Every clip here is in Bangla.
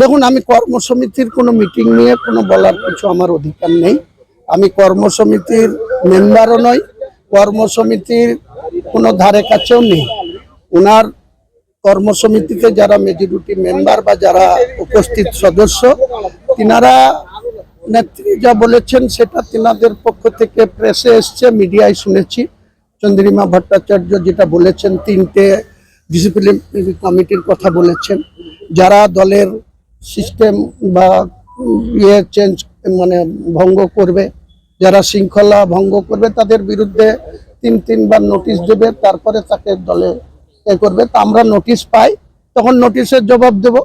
দেখুন, আমি কর্মসমিতির কোনো মিটিং নিয়ে কোনো বলার কিছু আমার অধিকার নেই। আমি কর্মসমিতির মেম্বারও নই, কর্মসমিতির কোনো ধারে কাছেও নেই। ওনার কর্মসমিতিতে যারা মেজরিটি মেম্বার বা যারা উপস্থিত সদস্য, তিনারা নেত্রী যা বলেছেন সেটা তিনাদের পক্ষ থেকে প্রেসে এসছে মিডিয়ায় শুনেছি। চন্দ্রিমা ভট্টাচার্য যেটা বলেছেন, তিনটে ডিসিপ্লিনারি কমিটির কথা বলেছেন। যারা দলের সিস্টেম বা ইয়ে চেঞ্জ মানে ভঙ্গ করবে, যারা শৃঙ্খলা ভঙ্গ করবে, তাদের বিরুদ্ধে তিন তিনবার নোটিশ দেবে, তারপরে তাকে দলে এ করবে। তা আমরা নোটিশ পাই, তখন নোটিশের জবাব দেব।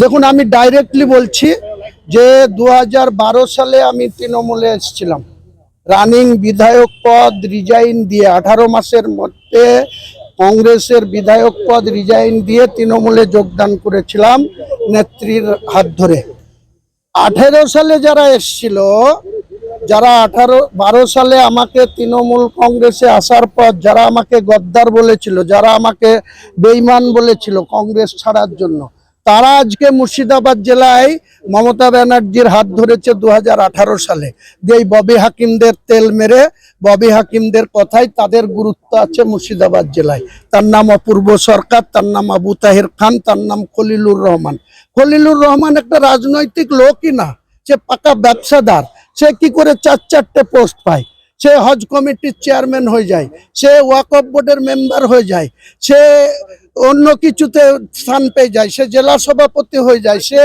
দেখুন আমি ডাইরেক্টলি বলছি যে দু হাজার বারো সালে আমি তৃণমূলে এসেছিলাম। রানিং বিধায়ক পদ রিজাইন দিয়ে আঠারো মাসের মধ্যে কংগ্রেসের বিধায়ক পদ রিজাইন দিয়ে তৃণমূলে যোগদান করেছিলাম নেত্রীর হাত ধরে। আঠেরো সালে যারা এসছিল যারা আঠারো, বারো সালে আমাকে তৃণমূল কংগ্রেসে আসার পর যারা আমাকে গদ্দার বলেছিল, যারা আমাকে বেইমান বলেছিল কংগ্রেস ছাড়ার জন্য, তারা আজকে মুর্শিদাবাদ জেলায় মমতা ব্যানার্জির হাত ধরেছে দু হাজার আঠারো সালে। যে এই ববি হাকিমদের তেল মেরে, ববি হাকিমদের কথাই তাদের গুরুত্ব আছে মুর্শিদাবাদ জেলায়। তার নাম অপূর্ব সরকার, তার নাম আবু তাহের খান, তার নাম খলিলুর রহমান। খলিলুর রহমান একটা রাজনৈতিক লোকই না, সে পাকা ব্যবসাদার। সে কি করে চার চারটে পোস্ট পায়? সে হজ কমিটির চেয়ারম্যান হয়ে যায় সে ওয়াকফ বোর্ডের মেম্বার হয়ে যায় সে অন্য কিছুতে স্থান পেয়ে যায় সে জেলা সভাপতি হয়ে যায় সে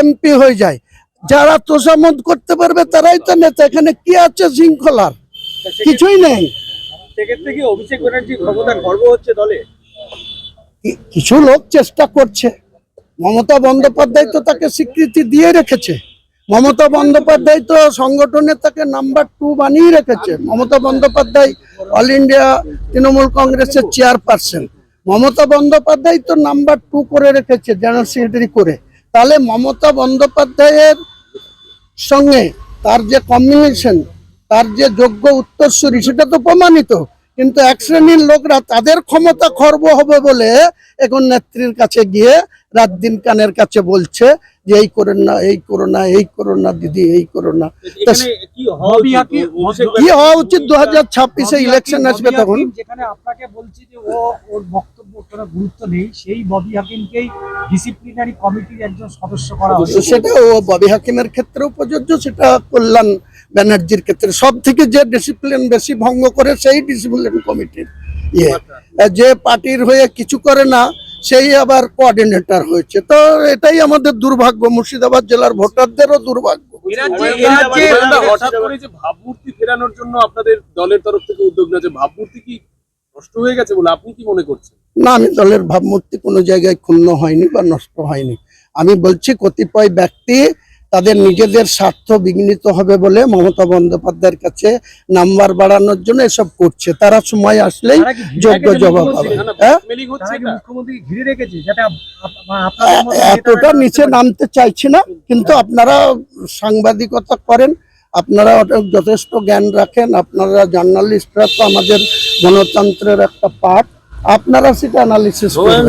এমপি হয়ে যায়। যারা তোষামত করতে পারবে তারাই তো নেতা এখানে কি আছে শৃঙ্খলার? কিছুই নেই। সেক্ষেত্রে কি অভিষেক ব্যানার্জি ক্ষমতা গর্ব হচ্ছে দলে? কিছু লোক চেষ্টা করছে। মমতা বন্দ্যোপাধ্যায় তো তাকে স্বীকৃতি দিয়ে রেখেছে। মমতা বন্দ্যোপাধ্যায় তো সংগঠনে তাকে নাম্বার টু বানিয়ে রেখেছে। মমতা বন্দ্যোপাধ্যায় অল ইন্ডিয়া তৃণমূল কংগ্রেসের চেয়ারপারসন। মমতা বন্দ্যোপাধ্যায় তো নাম্বার টু করে রেখেছে, জেনারেল সেক্রেটারি করে। তাহলে মমতা বন্দ্যোপাধ্যায়ের সঙ্গে তার যে কম্বিনেশন তার যে যোগ্য উত্তরসূরি, সেটা তো প্রমাণিত। কিন্তু এক শ্রেণির লোকরা তাদের ক্ষমতা খর্ব হবে বলে এখন নেত্রীর কাছে গিয়ে রাত দিন কানের কাছে বলছে যে এই করেন না এই করো না এই করো না দিদি এই করো না। কি হওয়া উচিত? হাকিম- অভিষেক কি হওয়া উচিত? দু হাজার ছাব্বিশে ইলেকশন আসবে তখন। যেখানে আপনাকে বলছি যে ও ওর বক্তব্য কোনো গুরুত্ব নেই সেই ববি হাকিমকেই ডিসিপ্লিনারি কমিটির একজন সদস্য করা সেটা ও ববি হাকিমের ক্ষেত্রেও প্রযোজ্য সেটা কল্যাণ ব্যানার্জির ক্ষেত্রে সব থেকে যে ডিসিপ্লিন বেশি ভঙ্গ করে সেই ডিসিপ্লিন কমিটির ইয়ে। যে পার্টির হয়ে কিছু করে না সেই আবার কোঅর্ডিনেটর হয়েছে। তো এটাই আমাদের দুর্ভাগ্য। মুর্শিদাবাদ জেলার ভোটারদেরও দুর্ভাগ্য। হঠাৎ করে যে ভাবমূর্তি ফেরানোর জন্য আপনাদের দলের তরফ থেকে উদ্যোগ নেওয়া যে ভাবমূর্তি কি নষ্ট হয়ে গেছে বলে আপনি কি মনে করছেন? না আমি দলের ভাবমূর্তি কোনো জায়গায় ক্ষুণ্ণ হয়নি বা নষ্ট হয়নি। আমি বলছি কতিপয় ব্যক্তি তাদের নিজেদের স্বার্থ বিঘ্নিত হবে বলে মমতা বন্দ্যোপাধ্যায়ের কাছে নাম্বার বাড়ানোর জন্য এসব করছে। তারা সময় আসলেই যোগ্য জবাব? পাবে। হ্যাঁ? এতটা নিচে নামতে চাইছি না কিন্তু আপনারা সাংবাদিকতা করেন আপনারা যথেষ্ট জ্ঞান রাখেন আপনারা জার্নালিস্টরা তো আমাদের গণতন্ত্রের একটা পার্ট আপনারা সেটা অ্যানালিসিস করবেন।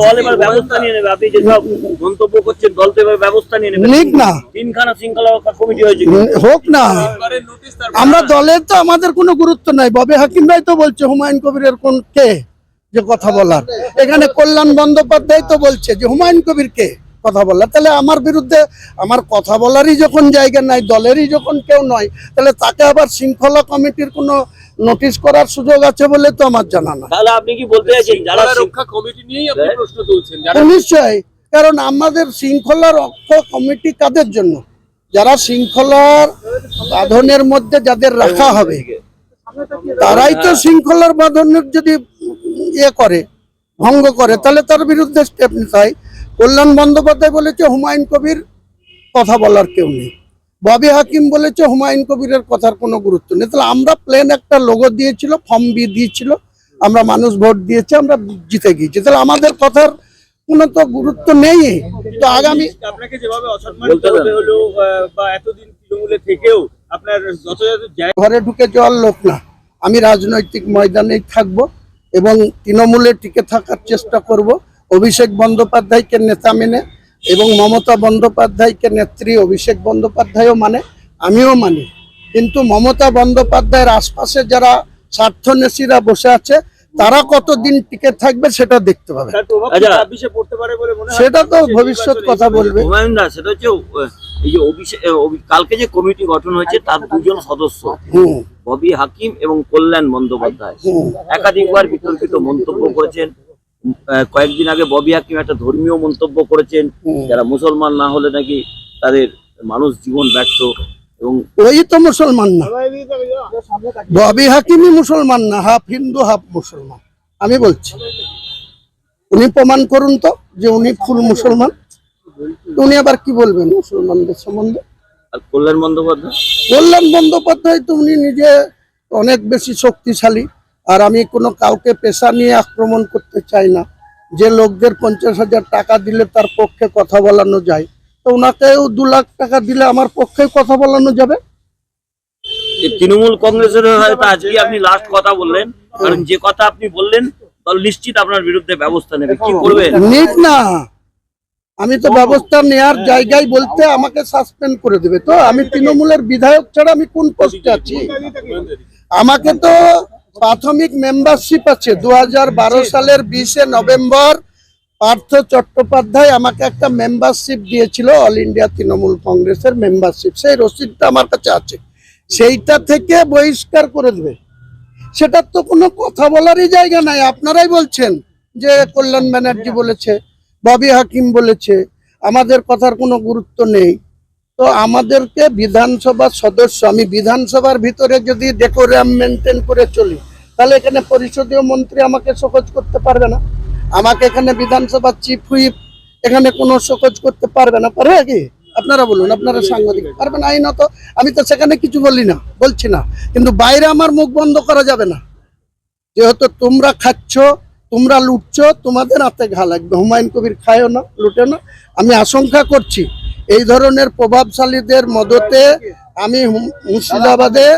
দল এবার ব্যবস্থা নিয়ে নেবে। আপনি যে সব মন্তব্য করছেন দল তো এবার ব্যবস্থা নিয়ে নেবে। লিখ না। তিনখানা শৃঙ্খলা কমিটি হয়েছে। হোক না। আমরা দলের তো আমাদের কোনো গুরুত্ব নাই। ববে হাকিম ভাই তো বলছে হুমায়ুন কবিরের কোন কে? যে কথা বলার। এখানে কল্যাণ বন্দ্যোপাধ্যায় তো বলছে যে হুমায়ুন কবির কে? কথা বলার তাহলে আমার বিরুদ্ধে আমার কথা বলারই যখন জায়গা নাই দলেরই যখন কেউ নয় তাহলে তাকে আবার শৃঙ্খলা কমিটির কোনো নোটিশ করার সুযোগ আছে বলে তো আমার জানা না তাহলে আপনি কি বলতে চাইছেন যারা রক্ষা কমিটি নিয়েই আপনি হ্যাঁ। প্রশ্ন তুলছেন নিশ্চয়ই কারণ আমাদের শৃঙ্খলা রক্ষা কমিটি কাদের জন্য? যারা শৃঙ্খলার বাঁধনের মধ্যে যাদের রাখা হবে তারাই তো শৃঙ্খলার বাঁধনের যদি ইয়ে করে ভঙ্গ করে তাহলে তার বিরুদ্ধে স্টেপ নিতে হয়। কল্যাণ বন্দ্যোপাধ্যায় বলেছে হুমায়ুন কবির কথা বলার কেউ নেই। ববি হাকিম বলেছে হুমায়ুন কবিরের কথার কোনো গুরুত্ব নেই। তাহলে আমরা প্লেন একটা লোগো দিয়েছিল ফর্ম বি দিয়েছিল আমরা মানুষ ভোট দিয়েছে আমরা জিতে গিয়েছি। তাহলে আমাদের কথার কোনো তো গুরুত্ব নেই। তো আগামী আপনাকে যেভাবে অসম্মানিত হতে হলো বা এতদিন তৃণমূলে থেকেও আপনার যথাযথ ঘরে ঢুকে যাওয়ার লোক না। আমি রাজনৈতিক ময়দানেই থাকব এবং তৃণমূলে টিকে থাকার চেষ্টা করব। অভিষেক বন্দ্যোপাধ্যায়কে নেতা মেনে এবং মমতা বন্দ্যোপাধ্যায়কে নেত্রী অভিষেক বন্দ্যোপাধ্যায়ও মানে আমিও মানি। কিন্তু মমতা বন্দ্যোপাধ্যায়ের আশপাশে যারা স্বার্থনেশীরা বসে আছে তারা কতদিন টিকে থাকবে সেটা দেখতে পাবে। আচ্ছা। ছাব্বিশে পড়তে পারে বলে মনে হয়? সেটা তো ভবিষ্যৎ কথা বলবে। সেটা হচ্ছে এই যে অভিষেক কালকে যে কমিটি গঠন হয়েছে তার দুজন সদস্য ববি হাকিম এবং কল্যাণ বন্দ্যোপাধ্যায়। একাধিকবার বিতর্কিত মন্তব্য করেছেন। কয়েকদিন আগে ববি হাকিম একটা ধর্মীয় মন্তব্য করেছেন যারা মুসলমান না হলে নাকি তাদের মানুষ জীবন ব্যর্থ এবং ওই তো মুসলমান না। ববি হাকিমই মুসলমান না হাফ হিন্দু হাফ মুসলমান। আমি বলছি উনি প্রমাণ করুন তো যে উনি ফুল মুসলমান। উনি আবার কি বলবেন মুসলমানদের সম্বন্ধে? আর কল্যাণ বন্দ্যোপাধ্যায়? কল্যাণ বন্দ্যোপাধ্যায় তো উনি নিজে অনেক বেশি শক্তিশালী। আর আমি কোনো কাউকে পেশা নিয়ে আক্রমণ করতে চাই না। যে লোকদের পঞ্চাশ হাজার টাকা দিলে তার পক্ষে কথা বলানো যায়। তো ওনাকেও দু লাখ টাকা দিলে আমার পক্ষে কথা বলানো যাবে? তৃণমূল কংগ্রেসের হয়তো আজকে আপনি লাস্ট কথা বললেন। কারণ যে কথা আপনি বললেন দল নিশ্চিত আপনার বিরুদ্ধে ব্যবস্থা নেবে। কি করবেন? নিক না। আমি তো ব্যবস্থা নেয়ার জায়গায় বলতে আমাকে সাসপেন্ড করে দেবে। তো আমি তৃণমূলের বিধায়ক ছাড়া আমি কোন পোস্টে আছি? আমাকে তো প্রাথমিক মেম্বারশিপ আছে। দু হাজার বারো সালের বিশে নভেম্বর পার্থ চট্টোপাধ্যায় আমাকে একটা মেম্বারশিপ দিয়েছিল অল ইন্ডিয়া তৃণমূল কংগ্রেসের মেম্বারশিপ সেই রসিদটা আমার কাছে আছে। সেইটা থেকে বহিষ্কার করে দেবে। সেটার তো কোনো কথা বলারই জায়গা নাই। আপনারাই বলছেন যে কল্যাণ ব্যানার্জি বলেছে ববি হাকিম বলেছে। আমাদের কথার কোনো গুরুত্ব নেই। তো আমাদেরকে বিধানসভার সদস্য, আমি বিধানসভার ভিতরে যদি ডেকোরাম মেনটেন করে চলি, তাহলে এখানে পরিষদীয় মন্ত্রী আমাকে সহজ করতে পারবে না। আমাকে এখানে বিধানসভার চিফ হুইপ এখানে কোনো শোকজ করতে পারবে না। পারবে কি? আপনারা বলুন, আপনারা সাংবাদিক পারবেন আইনত আমি তো সেখানে কিছু বলি না, বলছি না। কিন্তু বাইরে আমার মুখ বন্ধ করা যাবে না। যেহেতু তোমরা খাচ্ছ, তোমরা লুটছ, তোমাদের হাতে ঘা লাগবে হুমায়ুন কবির খায়ও না লুটে না। আমি আশঙ্কা করছি এই ধরনের প্রভাবশালীদের মদতে আমি মুর্শিদাবাদে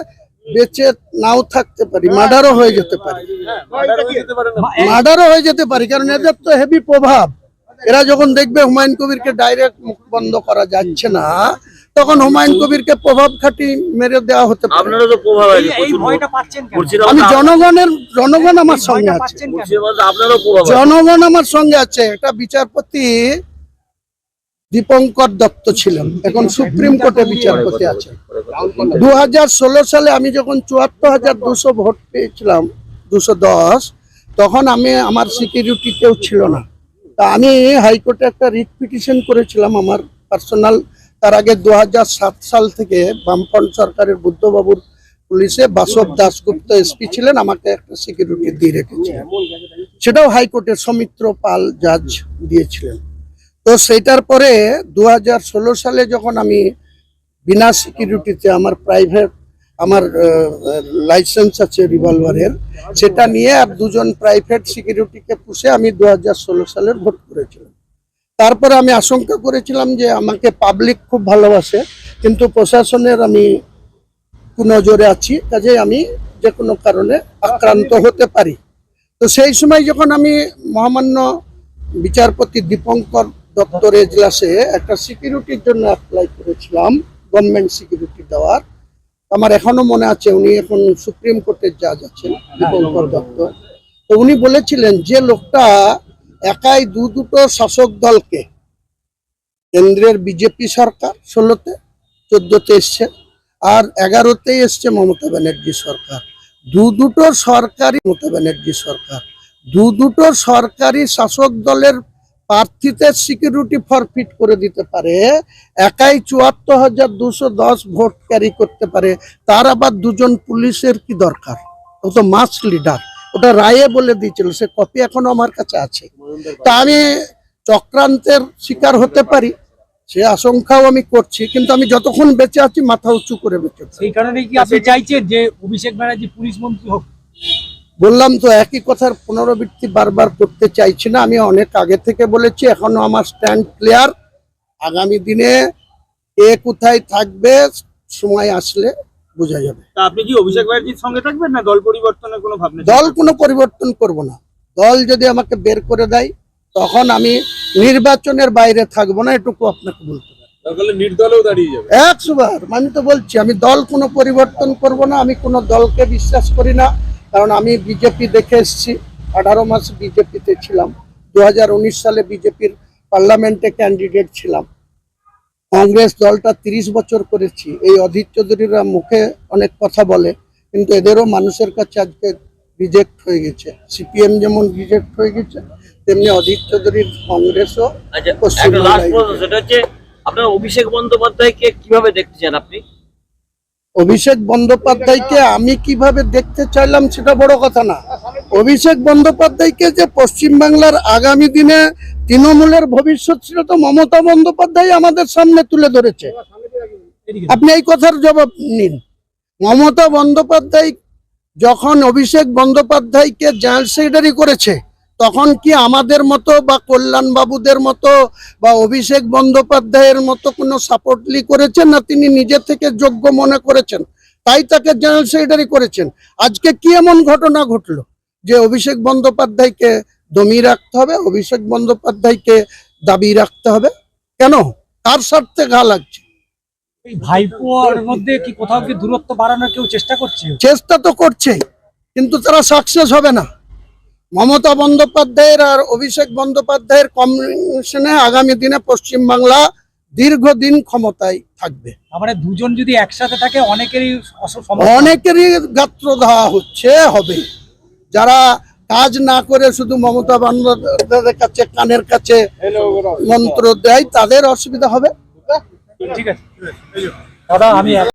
বেঁচে নাও থাকতে পারি মার্ডারও হয়ে যেতে পারি। মার্ডারও হয়ে যেতে পারি কারণ এদের তো হেভি প্রভাব। এরা যখন দেখবে হুমায়ুন কবিরকে ডাইরেক্ট মুখ বন্ধ করা যাচ্ছে না তখন হুমায়ুন কবিরকে প্রভাব খাটি মেরে দেওয়া হতে পারে। আমি জনগণের জনগণ আমার সঙ্গে আছে। জনগণ আমার সঙ্গে আছে একটা বিচারপতি দীপঙ্কর দত্ত ছিলেন। এখন সুপ্রিম কোর্টে বিচারপতি আছে দু সালে আমি যখন চুয়াত্তর হাজার দুশো ভোট পেয়েছিলাম, দুশো দশ, তখন আমি আমার সিকিউরিটি কেউ ছিল না। তা আমি হাইকোর্টে একটা রিট পিটিশন করেছিলাম আমার পার্সোনাল। তার আগে দু হাজার সাত সাল থেকে বামফ্রন্ট সরকারের বুদ্ধবাবুর পুলিশে বাসব দাসগুপ্ত এসপি ছিলেন, আমাকে একটা সিকিউরিটি দিয়ে রেখেছিলেন। সেটাও হাইকোর্টের সৌমিত্র পাল জাজ দিয়েছিলেন। তো সেটার পরে দু হাজার ষোলো সালে যখন আমি বিনা সিকিউরিটিতে আমার প্রাইভেট আমার লাইসেন্স আছে রিভলভারের সেটা নিয়ে আর দুজন প্রাইভেট সিকিউরিটিকে পুষে আমি দু হাজার ষোলো সালের ভোট করেছিলাম। তারপরে আমি আশঙ্কা করেছিলাম যে আমাকে পাবলিক খুব ভালোবাসে, কিন্তু প্রশাসনের আমি কুনজরে আছি কাজে আমি যে কোনো কারণে আক্রান্ত হতে পারি। তো সেই সময় যখন আমি মহামান্য বিচারপতি দীপঙ্কর দত্তর এজলাসে একটা সিকিউরিটির জন্য অ্যাপ্লাই করেছিলাম গভর্নমেন্ট সিকিউরিটি দেওয়ার। আমার এখনও মনে আছে, উনি এখন সুপ্রিম কোর্টের জাজ আছেন, দীপঙ্কর দত্ত। তো উনি বলেছিলেন যে লোকটা একাই দু দুটো শাসক দলকে, কেন্দ্রের বিজেপি সরকার, ষোলোতে, চোদ্দতে এসছে, আর এগারোতে এসছে মমতা ব্যানার্জি সরকার। দু দুটো সরকারি মমতা ব্যানার্জি সরকার। দু দুটো সরকারি শাসক দলের প্রার্থীদের সিকিউরিটি ফরফিট করে দিতে পারে একাই চুয়াত্তর হাজার দুশো দশ ভোট ক্যারি করতে পারে তার আবার দুজন পুলিশের কি দরকার? ও তো মাস লিডার ওটা রায়ে বলে দিয়েছিল সে কপি এখনও আমার কাছে আছে। তা আমি চক্রান্তের শিকার হতে পারি সে আশঙ্কাও আমি করছি কিন্তু আমি যতক্ষণ বেঁচে আছি মাথা উঁচু করে বেঁচে সেই কারণে কি আপনি চাইছেন যে অভিষেক ব্যানার্জি পুলিশ মন্ত্রী হোক? বললাম তো একই কথার পুনরাবৃত্তি বারবার করতে চাইছি না আমি অনেক আগে থেকে বলেছি এখনও আমার স্ট্যান্ড ক্লিয়ার আগামী দিনে এ কোথায় থাকবে সময় আসলে বোঝা যাবে। তা আপনি কি অভিষেক ব্যানার্জির সঙ্গে থাকবেন না দল পরিবর্তনের কোনো ভাবনা দল কোনো পরিবর্তন করব না। দল যদি আমাকে বের করে দেয় তখন আমি নির্বাচনের বাইরে থাকব না এটুকু আপনাকে বলতে পারি। নির্দলেও দাঁড়িয়ে যাবে। একশো বার আমি তো বলছি আমি দল কোনো পরিবর্তন করব না আমি কোনো দলকে বিশ্বাস করি না। কারণ আমি বিজেপি দেখে এসেছি আঠারো মাস বিজেপিতে ছিলাম। দুহাজার উনিশ সালে বিজেপির পার্লামেন্টে ক্যান্ডিডেট ছিলাম। কংগ্রেস দলটা তিরিশ বছর করেছি। এই অধীর চৌধুরীরা মুখে অনেক কথা বলে কিন্তু এদেরও মানুষের কাছে আজকে রিজেক্ট হয়ে গেছে। সিপিএম যেমন রিজেক্ট হয়ে গেছে তেমনি অধীর চৌধুরীর কংগ্রেসও আচ্ছা সেটা হচ্ছে আপনার অভিষেক বন্দ্যোপাধ্যায়কে কীভাবে দেখতে চান আপনি? অভিষেক বন্দ্যোপাধ্যায়কে আমি কীভাবে দেখতে চাইলাম সেটা বড় কথা না। অভিষেক বন্দ্যোপাধ্যায়কে যে পশ্চিমবাংলার আগামী দিনে তৃণমূলের ভবিষ্যৎ ছিল তো মমতা বন্দ্যোপাধ্যায় আমাদের সামনে তুলে ধরেছে। আপনি এই কথার জবাব নিন। মমতা বন্দ্যোপাধ্যায় যখন অভিষেক বন্দ্যোপাধ্যায়কে জেনারেল সেক্রেটারি করেছে তখন কি আমাদের মতো বা কল্যাণ বাবুদের মতো বা অভিষেক বন্দ্যোপাধ্যায়ের মতো কোনো সাপোর্টলি করেছেন না তিনি নিজে থেকে যোগ্য মনে করেছেন? তাই তাকে জেনারেল সেক্রেটারি করেছেন। আজকে কি এমন ঘটনা ঘটলো? যে অভিষেক বন্দ্যোপাধ্যায়কে দমিয়ে রাখতে হবে অভিষেক বন্দ্যোপাধ্যায়কে দাবি রাখতে হবে? কেন? তার স্বার্থে ঘা লাগছে? ভাইপোর মধ্যে কি কোথাও কি দূরত্ব বাড়ানোর কেউ চেষ্টা করছে? চেষ্টা তো করছেই কিন্তু তারা সাকসেস হবে না। মমতা বন্দ্যোপাধ্যায়ের আর অভিষেক বন্দ্যোপাধ্যায়ের কমিশনে আগামী দিনে পশ্চিমবাংলা দীর্ঘদিন ক্ষমতায় থাকবে। মানে দুজন যদি একসাথে থাকে অনেকেরই অনেকেরই গাত্র দেওয়া হচ্ছে হবে। যারা কাজ না করে শুধু মমতা বন্দ্যোপাধ্যায়ের কাছে কানের কাছে মন্ত্র দেয় তাদের অসুবিধা হবে। ঠিক আছে। দাদা আমি